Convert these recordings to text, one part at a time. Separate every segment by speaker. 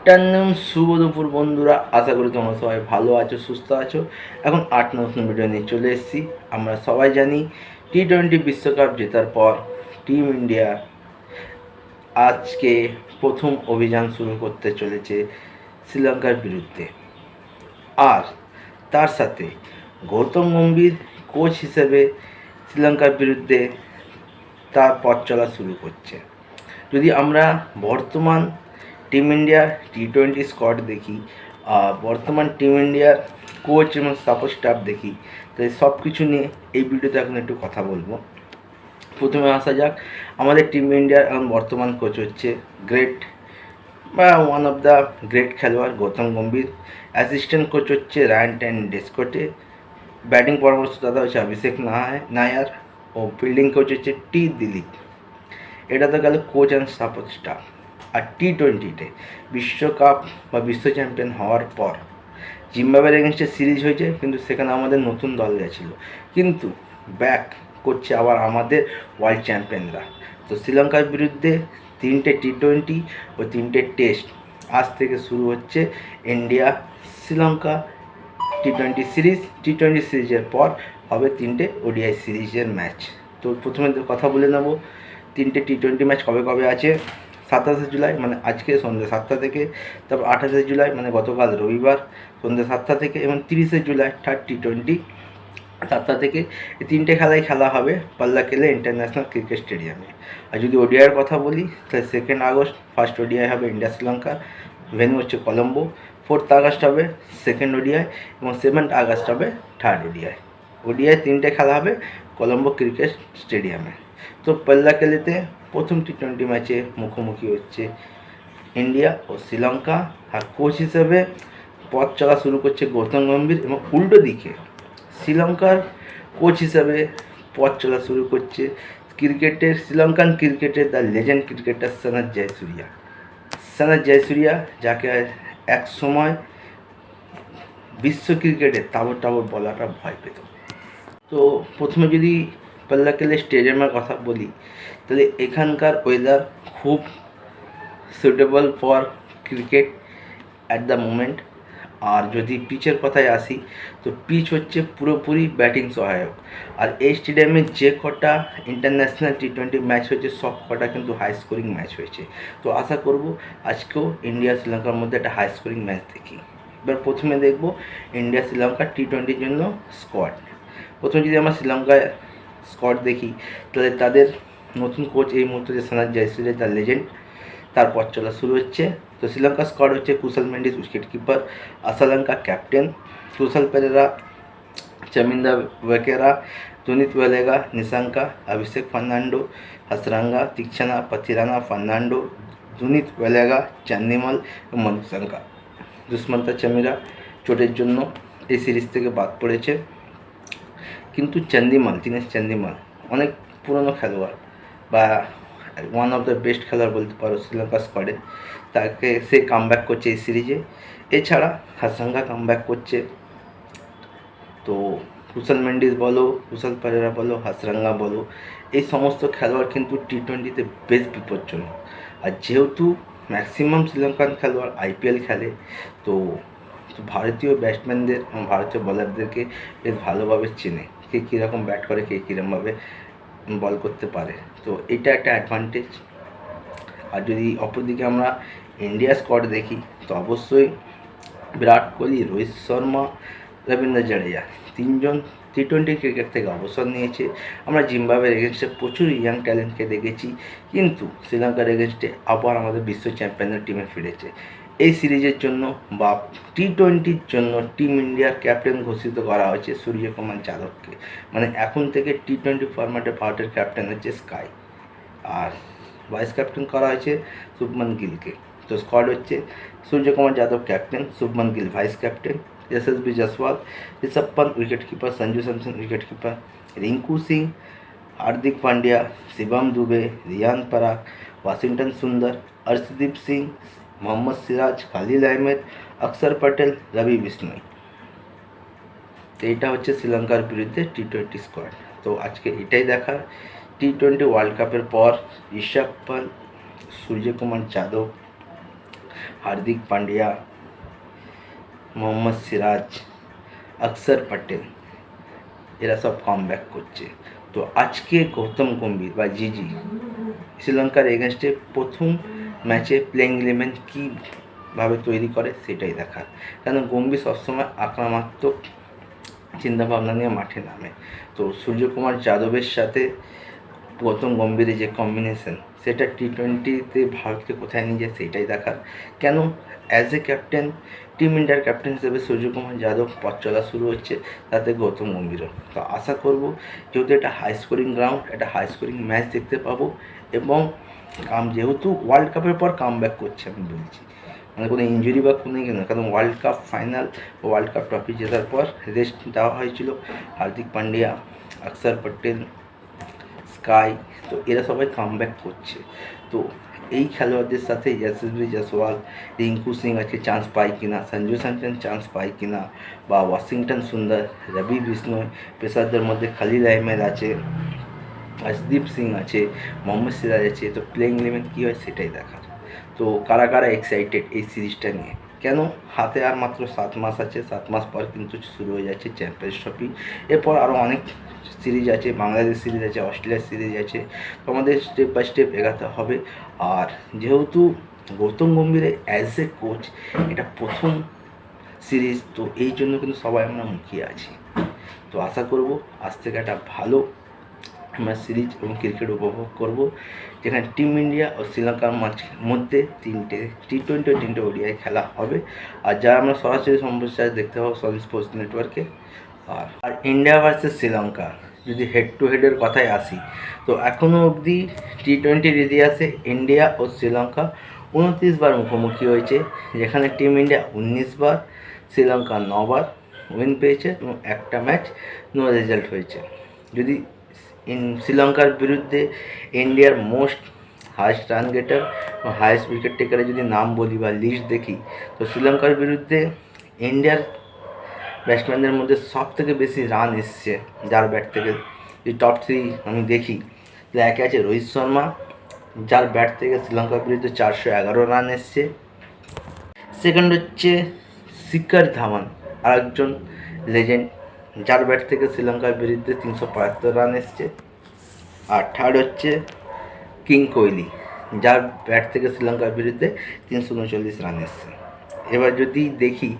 Speaker 1: Afternoon শুভ দুপুর বন্ধুরা। আশা করি তোমরা সবাই ভালো আছো, সুস্থ আছো। এখন আট নতুন ভিডিও নিয়ে চলে এসেছি। আমরা সবাই জানি টি টোয়েন্টি বিশ্বকাপ জেতার পর টিম ইন্ডিয়া আজকে প্রথম অভিযান শুরু করতে চলেছে শ্রীলঙ্কার বিরুদ্ধে। আর তার সাথে গৌতম গম্ভীর কোচ হিসেবে শ্রীলঙ্কার বিরুদ্ধে তার পথ চলা শুরু করছে। যদি আমরা বর্তমান টিম ইন্ডিয়ার টি টোয়েন্টি স্কোয়াড দেখি বর্তমান টিম ইন্ডিয়ার কোচ এবং সাপোর্ট স্টাফ দেখি। তাই সব কিছু নিয়ে এই ভিডিওতে এখন একটু কথা বলব। প্রথমে আসা যাক, আমাদের টিম ইন্ডিয়ার এখন বর্তমান কোচ হচ্ছে গ্রেট বা ওয়ান অফ দ্য গ্রেট খেলোয়াড় গৌতম গম্ভীর। অ্যাসিস্ট্যান্ট কোচ হচ্ছে রায়ান ট্যান ডেসকোটে ব্যাটিং পরামর্শদাতা হচ্ছে অভিষেক নায়- নায়ার ও ফিল্ডিং কোচ হচ্ছে টি দিলীপ। এটা তো গেল কোচ অ্যান্ড সাপোর্ট স্টাফ আর টি টোয়েন্টিতে বিশ্বকাপ বা বিশ্ব চ্যাম্পিয়ন হওয়ার পর জিম্বাবের এগেনস্টে সিরিজ হয়েছে, কিন্তু সেখানে আমাদের নতুন দল গেছিল। কিন্তু ব্যাক করছে আবার আমাদের ওয়ার্ল্ড চ্যাম্পিয়নরা তো শ্রীলঙ্কার বিরুদ্ধে তিনটে টি টোয়েন্টি ও তিনটে টেস্ট আজ থেকে শুরু হচ্ছে India Sri Lanka T twenty series T twenty সিরিজের পর হবে তিনটে ওডিআই সিরিজের ম্যাচ তো প্রথমে কথা বলে নেব, তিনটে টি টোয়েন্টি ম্যাচ কবে কবে আছে? সাতাশে জুলাই মানে আজকে সন্ধ্যে সাতটা থেকে, তারপর আঠাশে জুলাই মানে গতকাল রবিবার, সন্ধ্যে সাতটা থেকে, এবং তিরিশে জুলাই থার্ড টি টোয়েন্টি সাতটা থেকে, এই তিনটে খেলাই খেলা হবে পাল্লা কেলে ইন্টারন্যাশনাল ক্রিকেট স্টেডিয়ামে আর যদি ওডিআইয়ের কথা বলি, তাহলে সেকেন্ড আগস্ট ফার্স্ট ওডিআই হবে ইন্ডিয়া শ্রীলঙ্কা ভেন্যু হচ্ছে কলম্বো ফোর্থ আগস্ট হবে সেকেন্ড ওডিআই, এবং সেভেন্থ আগস্ট হবে থার্ড ওডিআই। ওডিআই তিনটে খেলা হবে কলম্বো ক্রিকেট স্টেডিয়ামে তো পাল্লাকেলেতে প্রথম টি টোয়েন্টি ম্যাচে মুখোমুখি হচ্ছে ইন্ডিয়া ও শ্রীলঙ্কা। আর কোচ হিসেবে পথ চলা শুরু করছে গৌতম গম্ভীর এবং উল্টো দিকে শ্রীলঙ্কার কোচ হিসাবে পথ চলা শুরু করছে ক্রিকেটের, শ্রীলঙ্কান ক্রিকেটের the legend cricketer Sanath Jayasuriya. Sanath Jayasuriya, যাকে এক সময় বিশ্ব ক্রিকেটে তাবর টাবর বলাটা ভয় পেত। তো প্রথমে যদি পাল্লাকেলে স্টেডিয়ামের কথা বলি, তাহলে এখানকার ওয়েদার খুব suitable for cricket at the moment আর যদি পিচের কথায় আসি, তো পিচ হচ্ছে পুরোপুরি ব্যাটিং সহায়ক। আর এই স্টেডিয়ামে যে কটা ইন্টারন্যাশনাল টি টোয়েন্টি ম্যাচ হয়েছে, সব কটা কিন্তু হাই স্কোরিং ম্যাচ হয়েছে। তো আশা করব আজকেও ইন্ডিয়া শ্রীলঙ্কার মধ্যে একটা হাই স্কোরিং ম্যাচ দেখি। এবার প্রথমে দেখব ইন্ডিয়া শ্রীলঙ্কা টি টোয়েন্টির জন্য স্কোয়াড প্রথমে যদি আমরা শ্রীলঙ্কায় স্কোয়াড দেখি, তাহলে তাদের নতুন কোচ এই মুহূর্তে যে সনাত জয়সুরিয়া তার লেজেন্ড তার পথ চলা শুরু হচ্ছে। তো শ্রীলঙ্কা স্কোয়াড হচ্ছে Kusal Mendis, wicket keeper Asalanka captain Kusal Perera, Chaminda ওয়েকেরা Dunith Wellalage Nissanka, Abhishek Fernando, Hasaranga Theekshana Pathirana Fernando, Dunith Wellalage Chandimal এবং মনুশঙ্কা দুষ্মন্তা চামিরা চোটের জন্য এই সিরিজ থেকে বাদ পড়েছে। কিন্তু চান্দিমাল দীনেশ চান্দিমাল অনেক পুরনো খেলোয়াড় বা ওয়ান অফ দ্য বেস্ট খেলোয়াড় বলতে পারো শ্রীলঙ্কা স্কোয়াডে তাকে সে কাম ব্যাক করছে এই সিরিজে এছাড়া হাসাঙ্গা কাম ব্যাক করছে। তো কুশল মেন্ডিস বলো, কুশল পারেরা বলো, হাসরাঙ্গা বলো, এই সমস্ত খেলোয়াড় কিন্তু টি টোয়েন্টিতে বেশ বিপজ্জনক। আর যেহেতু ম্যাক্সিমাম শ্রীলঙ্কান খেলোয়াড় আইপিএল খেলে, তো ভারতীয় ব্যাটসম্যানদের এবং ভারতীয় বলারদেরকে বেশ ভালোভাবে চেনে। কে কীরকম ব্যাট করে, কে কীরকমভাবে বল করতে পারে। তো এটা একটা অ্যাডভান্টেজ আর যদি অপরদিকে আমরা ইন্ডিয়া স্কোয়াড দেখি, তো অবশ্যই বিরাট কোহলি, রোহিত শর্মা, রবীন্দ্র জাডেজা তিনজন টি টোয়েন্টি ক্রিকেট থেকে অবসর নিয়েছে। আমরা জিম্বাবের এগেনস্টে প্রচুর ইয়াং ট্যালেন্টকে দেখেছি, কিন্তু শ্রীলঙ্কার এগেনস্টে আবার আমাদের বিশ্ব চ্যাম্পিয়নের টিমে ফিরেছে। এই সিরিজের জন্য বা টি টোয়েন্টির জন্য টিম ইন্ডিয়ার ক্যাপ্টেন ঘোষিত করা হয়েছে সূর্যকুমার যাদবকে মানে এখন থেকে টি টোয়েন্টি ফরম্যাটে ভারতের ক্যাপ্টেন হচ্ছে স্কাই আর ভাইস ক্যাপ্টেন করা হয়েছে শুভমান গিলকে তো স্কোয়াড হচ্ছে Suryakumar Yadav captain Shubman Gill vice captain Yashasvi Jaiswal Rishabh Pant wicket keeper Sanju Samson wicket keeper Rinku Singh Hardik Pandya Shivam Dube Riyan Parag Washington Sundar Arshdeep Singh Mohammad Siraj Khalil Ahmed অক্ষর পটেল রবি বিষ্ণয় তো এইটা হচ্ছে শ্রীলঙ্কার বিরুদ্ধে টি টোয়েন্টি স্কোয়াড তো আজকে এটাই দেখার টি টোয়েন্টি ওয়ার্ল্ড কাপের পর ঋষভ পন্ত সূর্যকুমার যাদব হার্দিক পান্ডিয়া মোহাম্মদ সিরাজ অক্ষর পটেল এরা সব কাম ব্যাক করছে তো আজকে গৌতম গম্ভীর বা জিজি শ্রীলঙ্কার এগেনস্টে প্রথম ম্যাচে প্লেইং ইলেভেন কীভাবে তৈরি করে সেটাই দেখার। কেন গম্ভীর সবসময় আক্রমণাত্মক চিন্তাভাবনা নিয়ে মাঠে নামে। তো সূর্যকুমার যাদবের সাথে গৌতম গম্ভীরের যে কম্বিনেশন সেটা টি টোয়েন্টিতে ভারতকে কোথায় নিয়ে যায় সেটাই দেখার। কেন অ্যাজ এ ক্যাপ্টেন টিম ইন্ডিয়ার ক্যাপ্টেন হিসেবে সূর্যকুমার যাদব পথ চলা শুরু হচ্ছে, তাতে গৌতম গম্ভীরও। তো আশা করব, যেহেতু এটা হাই স্কোরিং গ্রাউন্ড একটা হাই স্কোরিং ম্যাচ দেখতে পাবো। এবং কাম যেহেতু ওয়ার্ল্ড কাপের পর কাম ব্যাক করছে আমি বলছি। মানে কোনো ইঞ্জুরি বা কোনো ইয়ে না, কারণ world cup final world cup trophy জেতার পর রেস্ট দেওয়া হয়েছিল হার্দিক পান্ডিয়া অক্ষর পটেল, স্কাই, তো এরা সবাই কাম ব্যাক করছে। তো এই খেলোয়াড়দের সাথে যশস্বী জয়সওয়াল রিঙ্কু সিং আজকে চান্স পায় কিনা, সঞ্জু স্যামসন চান্স পায় কিনা, বা ওয়াশিংটন সুন্দর, রবি বিষ্ণয় পেশারদের মধ্যে খালিল আহমেদ আছে আশদীপ সিং আছে, মোহাম্মদ সিরাজ আছে, তো প্লেইং ইলেভেন কী হয় সেটাই দেখার। তো কারা কারা এক্সাইটেড এই সিরিজটা নিয়ে? কেন? হাতে আর মাত্র সাত মাস আছে, সাত মাস পর কিন্তু শুরু হয়ে যাচ্ছে চ্যাম্পিয়ন্স ট্রফি এরপর আরও অনেক সিরিজ আছে, বাংলাদেশ সিরিজ আছে, অস্ট্রেলিয়ার সিরিজ আছে। তো আমাদের স্টেপ বাই স্টেপ এগাতে হবে। আর যেহেতু গৌতম গম্ভীরের অ্যাজ এ কোচ এটা প্রথম সিরিজ তো এই জন্য কিন্তু সবাই আমরা মুখিয়ে আছি। তো আশা করব আজ থেকে একটা ভালো আমরা সিরিজ এবং ক্রিকেট উপভোগ করব, যেখানে টিম ইন্ডিয়া ও শ্রীলঙ্কার মধ্যে তিনটে টি টোয়েন্টি ও তিনটে ওডিআই খেলা হবে। আর যা আমরা সরাসরি সম্প্রচার দেখতে পাবো সন স্পোর্টস নেটওয়ার্কে আর আর ইন্ডিয়া ভার্সেস শ্রীলঙ্কা, যদি হেড টু হেডের কথায় আসি, তো এখনও অবধি টি টোয়েন্টির ইতিহাসে ইন্ডিয়া ও শ্রীলঙ্কা। উনত্রিশ বার মুখোমুখি হয়েছে, যেখানে টিম ইন্ডিয়া উনিশ বার, শ্রীলঙ্কা নবার উইন পেয়েছে এবং একটা ম্যাচ নো রেজাল্ট হয়েছে। যদি শ্রীলঙ্কার বিরুদ্ধে ইন্ডিয়ার মোস্ট হায়েস্ট রান গেটার এবং হাইয়েস্ট উইকেট টেকারের যদি নাম বলি বা লিস্ট দেখি, তো শ্রীলঙ্কার বিরুদ্ধে ইন্ডিয়ার ব্যাটসম্যানদের মধ্যে সব থেকে বেশি রান এসছে যার ব্যাট থেকে। যদি টপ থ্রি আমি দেখি, তাহলে একে আছে রোহিত শর্মা, যার ব্যাট থেকে শ্রীলঙ্কার বিরুদ্ধে চারশো এগারো রান এসছে। সেকেন্ড হচ্ছে শিকার ধাওয়ান, আরেকজন লেজেন্ড যার ব্যাট থেকে শ্রীলঙ্কার বিরুদ্ধে তিনশো পঁয়াত্তর রান এসছে। আর থার্ড হচ্ছে কিং কোহলি, যার ব্যাট থেকে শ্রীলঙ্কার বিরুদ্ধে তিনশো উনচল্লিশ রান এসছে। এবার যদি দেখি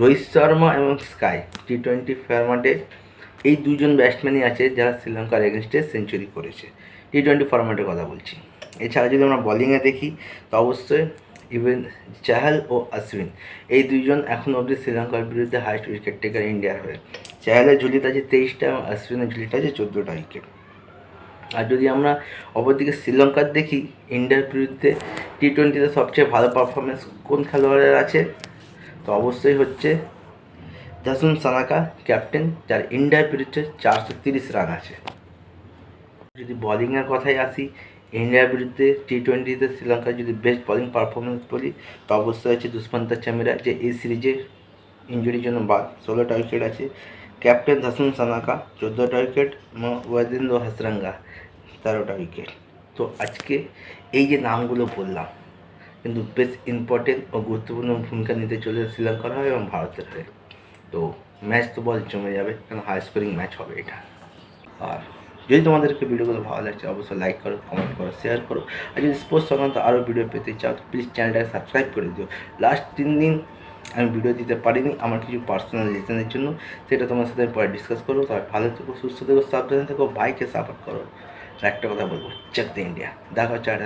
Speaker 1: রোহিত শর্মা এবং স্কাই টি টোয়েন্টি ফরম্যাটে এই দুজন ব্যাটসম্যানই আছে যারা শ্রীলঙ্কার এগেনস্টে সেঞ্চুরি করেছে। টি টোয়েন্টি ফরম্যাটের কথা বলছি। এছাড়া যদি আমরা বলিংয়ে দেখি, তো অবশ্যই ইভেন চাহাল ও অশ্বিন, এই দুইজন এখন অবধি শ্রীলঙ্কার বিরুদ্ধে হাইস্ট উইকেট টেকার ইন্ডিয়ার হয়ে চাহালের ঝুলিতে আছে তেইশটা এবং অশ্বিনের ঝুলিতে আছে চোদ্দোটা উইকেট আর যদি আমরা অপরদিকে শ্রীলঙ্কার দেখি, ইন্ডিয়ার বিরুদ্ধে টি টোয়েন্টিতে সবচেয়ে ভালো পারফরমেন্স কোন খেলোয়াড়ের আছে? তো অবশ্যই হচ্ছে জাসুন সানাকা ক্যাপ্টেন যার ইন্ডিয়ার বিরুদ্ধে চারশো তিরিশ রান আছে। যদি বলিংয়ের কথায় আসি, ইন্ডিয়ার বিরুদ্ধে টি টোয়েন্টিতে শ্রীলঙ্কার যদি বেস্ট বলিং পারফরমেন্স বলি, তো অবশ্যই আছে দুষ্মন্ত চামিরা, যে এই সিরিজে ইঞ্জুরির জন্য বাদ ষোলোটা উইকেট আছে। ক্যাপ্টেন হাসুন সানাকা, চোদ্দোটা উইকেট এবং ওয়াদিন্দ্র হাসরাঙ্গা, তেরোটা উইকেট তো আজকে এই যে নামগুলো বললাম, কিন্তু বেশ ইম্পর্টেন্ট ও গুরুত্বপূর্ণ ভূমিকা নিতে চলেছে শ্রীলঙ্কার হয়ে এবং ভারতের হয়ে। তো ম্যাচ তো বল জমে যাবে কারণ হাই স্কোরিং ম্যাচ হবে এটা। আর যদি তোমাদেরকে ভিডিওগুলো ভালো লাগছে, অবশ্যই লাইক করো কমেন্ট করো শেয়ার করো। আর যদি স্পোর্টস সংক্রান্ত আরও ভিডিও পেতে চাও, তো প্লিজ চ্যানেলটাকে সাবস্ক্রাইব করে দিও। লাস্ট তিন দিন আমি ভিডিও দিতে পারিনি, আমার কিছু পার্সোনাল রিজনের জন্য। সেটা তোমার সাথে পরে ডিসকাস করব। তবে ভালো থেকো, সুস্থ থেকো, সাবধানে থেকো বাইকে সাপোর্ট করো। আর একটা কথা বলব চেক দ্য ইন্ডিয়া দেখা হচ্ছে আর